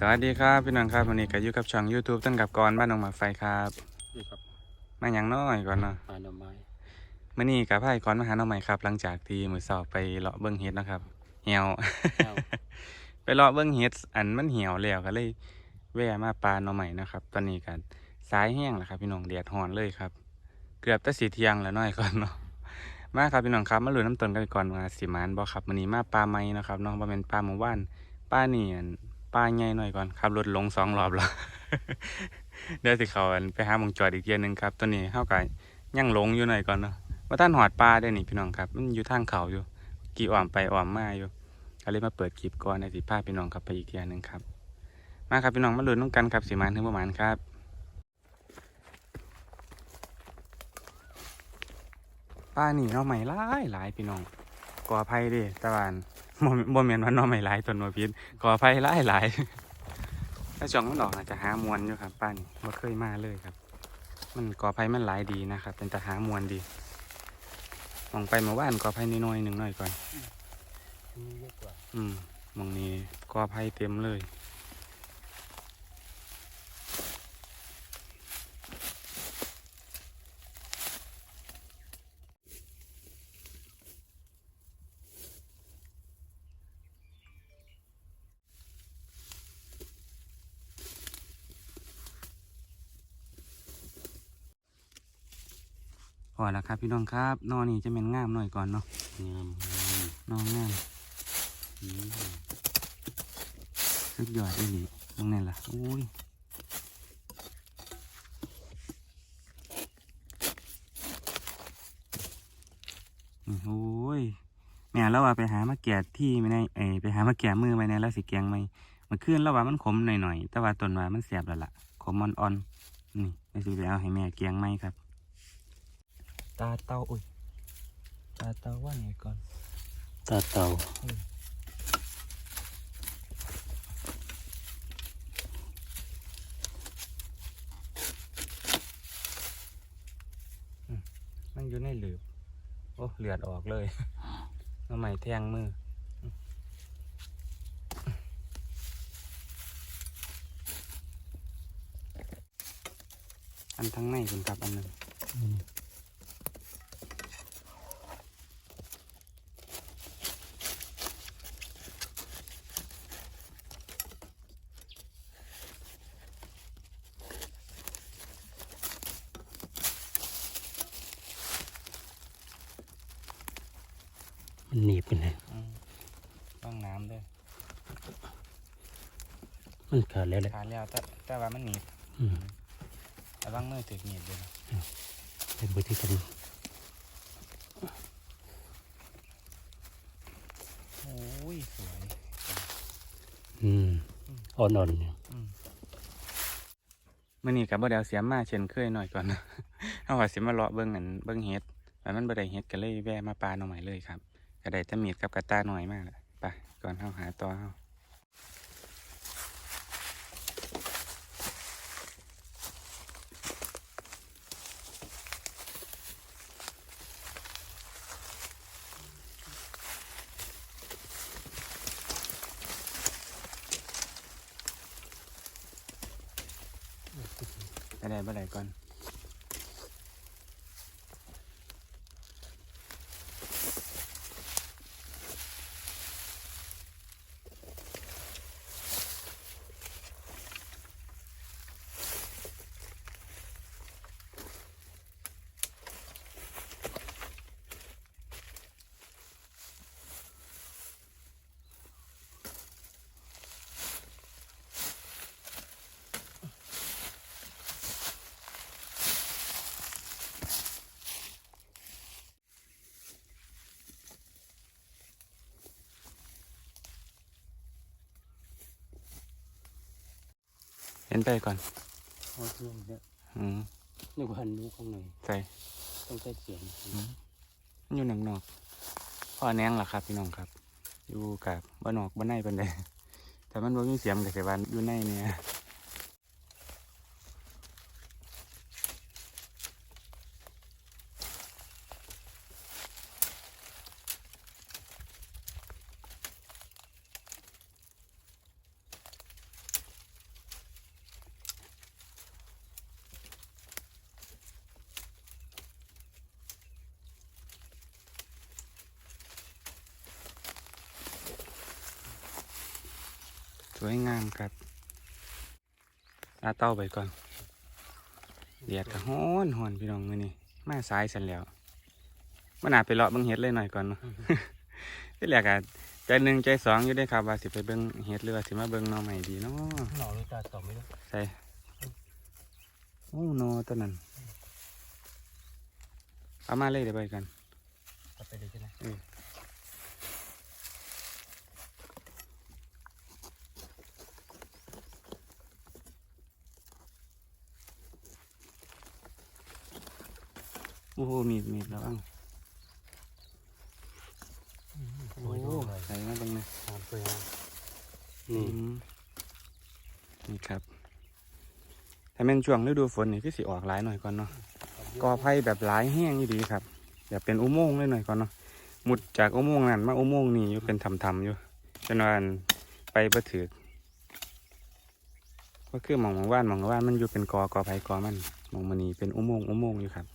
สวัสดีครับพี่น้องครับวันนี้ก็อยู่กับช่อง YouTube ต้นกับกรบ้านหนองหมากไฟครับนี่ครับมาอย่างน้อยก่อนเนาะหาหน่อไม้มื่อนี้กับไพ่ก่อนมาหาน้องใหม่ครับ หลังจากที่มือสอบไปเลาะเบิ้งเฮ็ดเนาะครับ เหี่ยวเอาไปเลาะเบิ้งเฮ็ดอันมันเหี่ยวแล้วก็เลยแวะมาปลาหน่อใหม่นะครับ ตอนนี้กันสายแห้งแล้วครับ พี่น้องแดดฮ้อนเลยครับ เกือบจะสีเที่ยงแล้วน้อยก่อนเนาะมาครับพี่น้องครับมาลุ้นน้ำต้นกันก่อนว่าสิมานบ่ครับมื้อนี้มาปลาใหม่เนาะครับเน้องบ่แม่นปลาหมู่บ้านปลานี่อั่น ปลาใหญ่หน่อยก่อนขับรถลงสองรอบแล้วเดี๋ยวสิเขาไปหามงจอดอีกเทียนึงครับตอนนี้เฮาก็ยังหลงอยู่หน่อยก่อนเนาะว่าท่านหอดปลาได้นี่พี่น้องครับ มันอยู่ทางเขาอยู่ กี่อ้อมไปอ้อมมาอยู่ก็เลยมาเปิดคลิปก่อนในสิพาพี่น้องครับไปอีกเทียนึงครับ มาครับพี่น้องมาลุ้นน้องกันครับสิมานถึงประมาณครับป้านี่หน้อใหม่หลายหลายพี่น้องก่อไผ่เดิตะวัน บ่บ่แม่นว่าหน้อใหม่หลายต้นบ่ผิดก่อไผ่หลายหลายถ้าจ่องมันออกอาจจะหามวนอยู่ครับป้านี่บ่เคยมาเลยครับ มันก่อไผ่มันหลายดีนะครับ เป็นตะหามวนดีมองไปเมื่อวานก่อไผ่น้อยๆหนึ่งหน่อยก่อนนี่เยอะกว่าอืมมองนี้ก่อไผ่เต็มเลย พอแล้วครับ พี่น้องครับนอนี่จะเป็นงามหน่อยก่อนเนาะงามงามนองงามอืมสุดยอดอีหลีตรงนั้นล่ะอุ้ยนี่โอ้ยแม่เราว่าไปหามาแกะที่ไม่ได้เอยไปหามาแกะมือไปในแล้วสิแกงไหมมันขึ้นแล้วว่ามันขมหน่อยๆแต่ว่าต้นว่ามันเสียบแล้วล่ะขมอ่อนๆนี่ไปสิไปเอาให้แม่แกงไหมครับ ตาเต้าอุ้ยตาเต้าว่าไงก่อน ตาเต่ามันอยู่ในหลืบโอ้เลือดออกเลยน้ำใหม่แทงมืออันทั้งในคุณครับอันหนึ่ง มมันหนีบกันเลยอืมต้องน้ำด้วยมันขาดแล้วแหละขาดแล้วแต่แต่ว่ามันหนีบอืมระวังมือถือหนีบด้วยนะเป็นบุตรกันโอ้ยสวย อืมอ่อนๆเนี่ยมื่อนี้กับบ่เดวเสียมมาเช่นเคยหน่อยก่อนนะเอาว่าสิมาเลาะเบิ่งอันเบิ่งเฮ็ดแต่มันบ่ได้เฮ็ดก็เลยแวะมาปลาหน่อใหม่เลยครับ ก็ไดต่มีดกับกระตาหน่อยมากละไปก่อนเฮาหาต่อเฮาไปได้บ่ได้ก่อน เห็นไปก่อนโอ้ยเนี่ยอืมนึกว่านูข้างในใส่ต้องใช้เสียงมันอยู่หนังนอกพ่อแนงล่ะครับพี่น้องครับ อยู่กับบ้านนอกบ้านในเป็นใดแต่มันบ่มีเสียงกับเสียวันอยู่ในเนี่ย สวยงามครับอาเต้าไปก่อนเดียดกับฮ้อนฮ้อนพี่น้องมื้อนี้มาสายสันแล้วมันอาจไปเลาะเบิ่งเฮ็ดเลยหน่อยก่อนเนาะที่แรกอะใจหนึ่งใจสองอยู่ได้ครับว่าสิไปเบิ่งเฮ็ดหรือว่าสิมาเบิ่งหน่อใหม่ดีเนาะหน่อเลยตาต่อไม่ได้ใช่โอ้หนอตัวนั้นเอามาเลยเดี๋ยวไปกันตัดไปเลยใช่ไหม โอ้โหมีดมีดแล้วบ้างโอ้วยดูหใส่มาเบิ่งนะงามสวยงามนี่นี่ครับ ถ้าแม่นช่วงฤดูฝนนี่คือสิออกหลายหน่อยก่อนเนาะกอไผ่แบบหลายแห้งอยู่ดีครับแบบเป็นอุโมงค์เลยหน่อยก่อนเนาะมุดจากอุโมงค์นั้นมาอุโมงค์นี้อยู่เป็นทำๆอยู่จนวันไปประถือก็คือมองมองว่านมองว่านมันอยู่เป็นกอกอไผ่กอมันมองมันนี่เป็นอุโมงค์อุโมงค์อยู่ครับ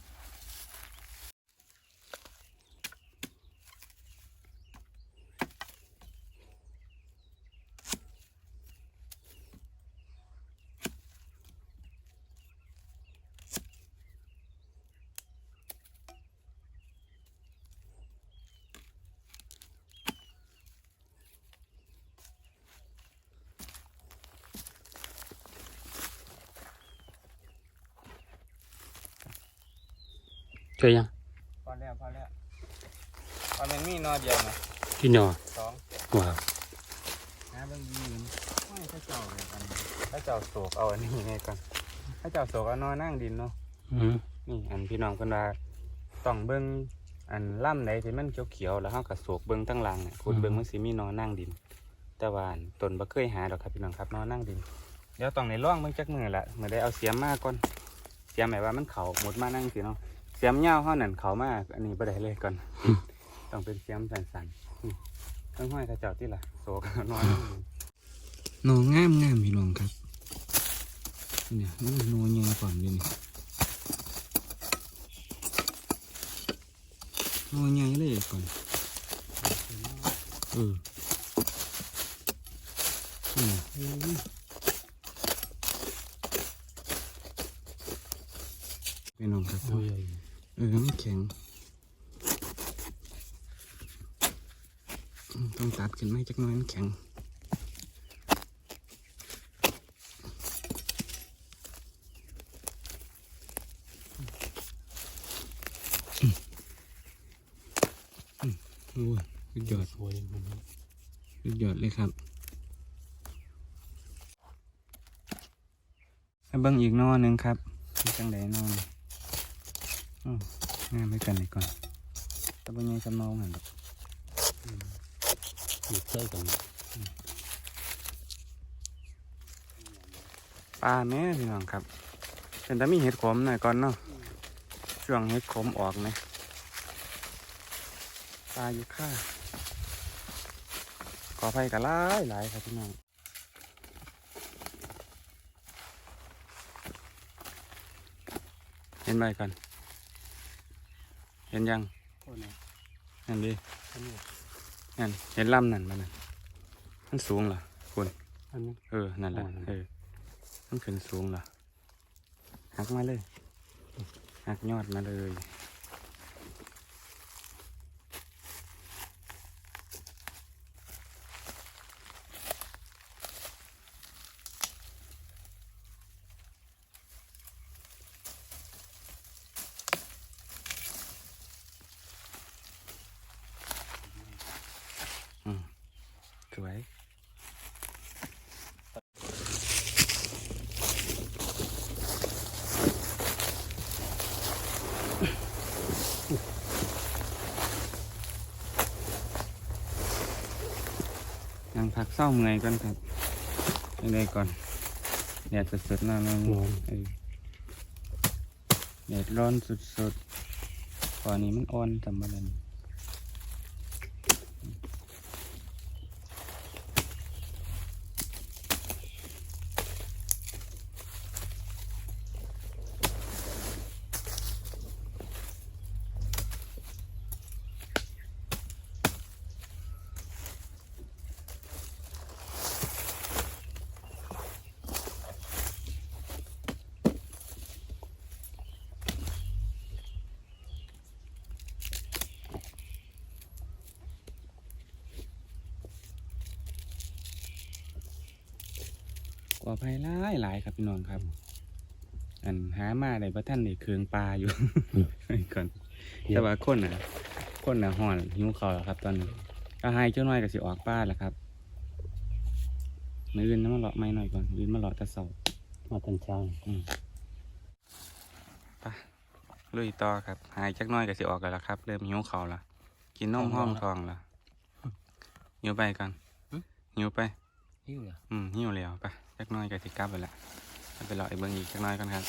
จอยังพอแล้วพอแล้วพอมันมีนอเดียวนะพี่หน่อสองว้าวนะเบางยีนไม่ถ้าเจ้าเลยกันถ้าเจ้าโศกเอาอันนี้ไงก่อนถ้าเจ้าโศกเอานอนั่งดินเนาะอืมนี่อันพี่น้องคนว่าต้องเบิ้งอันล่ำไหนที่มันเขียวๆแล้วเฮาก็โศกเบิ้งตั้งหลังเนี่ยคุณเบิ้งมันสิมีนอนั่งดิน แต่ว่าอันต้นบ่เคยหาดอกครับพี่น้องครับนอนั่งดินเดี๋ยวต้องในร่องเบิ่งจักมือละเมื่อได้เอาเสียมมาก่อนเสียมหมายว่ามันเขาหมดมานั่งสิเนาะ เสียมยาวเฮานั่นเขามาอันนี้บ่ได้เลยก่อน ต้องเป็นเสียมสั้นๆอืมต้องห้อยกระเจ้าที่ล่ะโศกนอนนองามงามพี่น้องครับเนี่ยมันนอใหญ่กว่าเลยนี่นอใหญ่เลยก่อนเอออืมพี่น้องครับโอ้ยเออมันแข็ง ต้องตัดขึ้นไหมาจักน้อยมันแข็งอืมโอ้ยดยอดสวยยอดเลยครับให้เบิ่งอีกนอหนึ่งครับจังไดนอน งามไปกันเลยก่อนแตะบนยังจำนองหันดอกมีใส่กันปลาแม่พี่น้องครับ เป็นแต่มีเห็ดขมหน่อยก่อนเนาะช่วงเห็ดขมออกนะปลาอยู่ข้าขอไฟกันหลายหลายครับพี่น้องเห็นไหมกัน เห็นยังโอ้ยนั่นดิอันนี้นั่นเห็นลำนั่นมันนั่นมันสูงเหรอคุณอันนี้เออ นั่นแหละอ๋อนั่นเออมันขึ้นสูงเหรอหักมาเลยหักยอดมาเลย เศร้าเมื่อยก่อนครับยังไงก่อนแดดสุดๆหน้าแม่งร้อนเออแดดร้อนสุดๆตอนนี้มันอ่อนจำมาแล้ว ขออภัยหลายหลายครับพี่น้องครับ อันหามาได้บ่ท่านได้เคืองปลาอยู่ ก่อนแต่ว่าคนน่ะ คนน่ะห่อนหิวข้าวแล้วครับ ตอนนี้ก็ให้เจ้าน้อยก็สิออกป้าแล้วครับมื้ออื่นน้ำมาเลาะไม่หน่อยก่อนมื้ออื่นมาเลาะแตะเสามาตอนเช้าอืมไปลุยต่อครับ หายจักหน้อยก็สิออกกันแล้วครับ เริ่มหิวข้าวแล้วกินนมห้องทองแล้วหิวไปกันหิวไป หิวเหรออืมหิวแล้วไปจักหน้อยก็สิกลับไปละไปรอไอ้เบิ้งอีกจักหน้อยกันครับ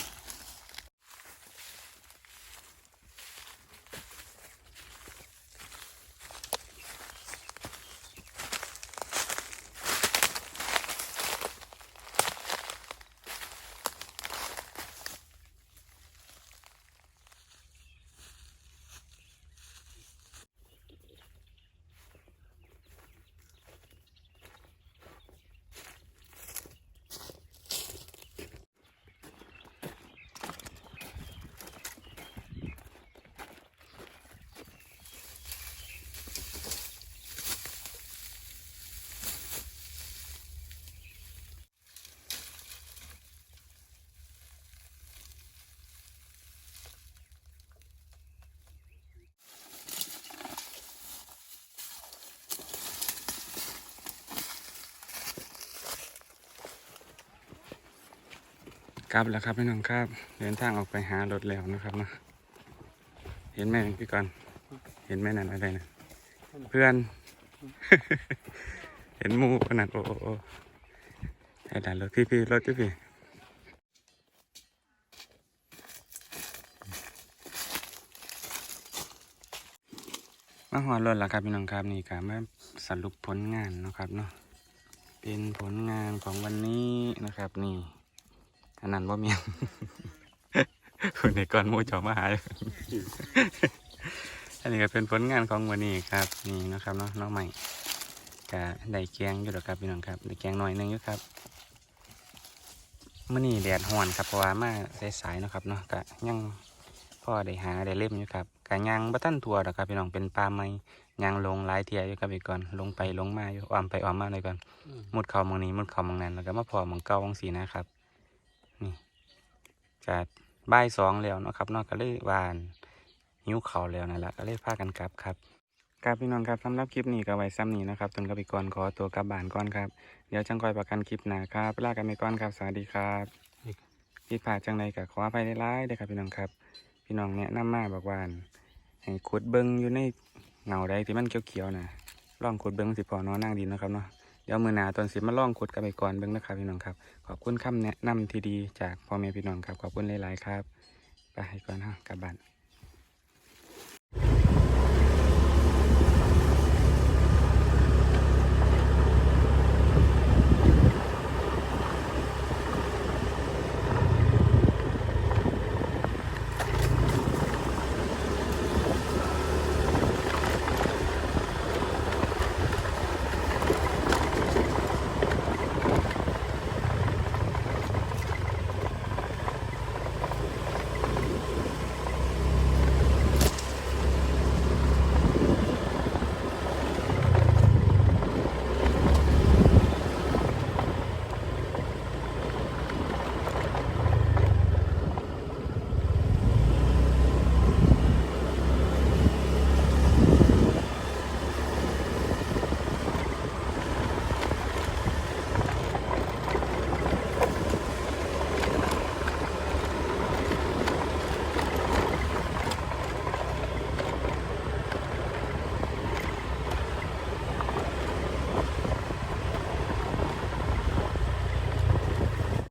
กลับแล้วครับพี่น้องครับเดินทางออกไปหารถแล้วนะครับเนาะเห็นไหมพี่ก่อนเห็นไหมนั่นอะไรนะเพื่อน เห็นหมูขนาดโอ้โอ้โอ้ไอ้ด่านรถพี่พี่รถพี่พี่มาหอดรถแล้วครับพี่น้องครับนี่ครับมาสรุปผลงานเนาะครับเนาะเป็นผลงานของวันนี้นะครับนี่ อันนั้นว่าเมียงคนในก่อนหมูจอมาหาอันนี้ก็เป็นผลงานของวันนี้ครับ นี่นะครับเนาะน้องใหม่กะได้แกงอยู่หรอกครับพี่น้องครับได้แกงหน่อยหนึงอยู่ครับมื่อนี้แดดฮ้อนครับเพราะว่ามาสายๆเนาะครับเนาะกะยังพ่อได้หาได้เล่มอยู่ครับกะยังบัตันทัวหรอกครับพี่น้องเป็นปลาไม้ยังลงหลายเทียอยู่ครับอีกก่อนลงไปลงมาอยู่อ้อมไปอ้อมมาเลยก่อนมุดเขามองนี้มุดเขามองนั้นแล้วก็มาพอมองเก้าวังสีนะครับนี่ จะบ่ายสองแล้วเนาะครับนอกก็เลยวานหิ้วเขาแล้วนั่นแหละก็เลยพากันกลับครับครับพี่น้องครับสำหรับคลิปนี้ก็ไว้ซ้ำนี้นะครับตนกับอีกก่อนขอตัวกลับบ้านก่อนครับเดี๋ยวจังคอยประกันคลิปหนาครับลากันไปก่อนครับสวัสดีครับผิดพลาจังใดก็ขออภัยหลายๆเด้อครับพี่น้องครับ พี่น้องแนะนำมาบอกว่าให้ขุดเบิ้งอยู่ในเงาใดที่มันเขียวๆนะลองขุดเบิ้งสิพอนอนนั่งดินนะครับเนาะ เดี๋ยวมือหนาตอนสิมาล่องขุดกันไปก่อนเบิ้งนะครับพี่น้องครับ ขอบคุณคำแนะนำที่ดีจากพ่อแม่พี่น้องครับ ขอบคุณหลาย ๆ ครับ ไปก่อนฮะกลับบ้าน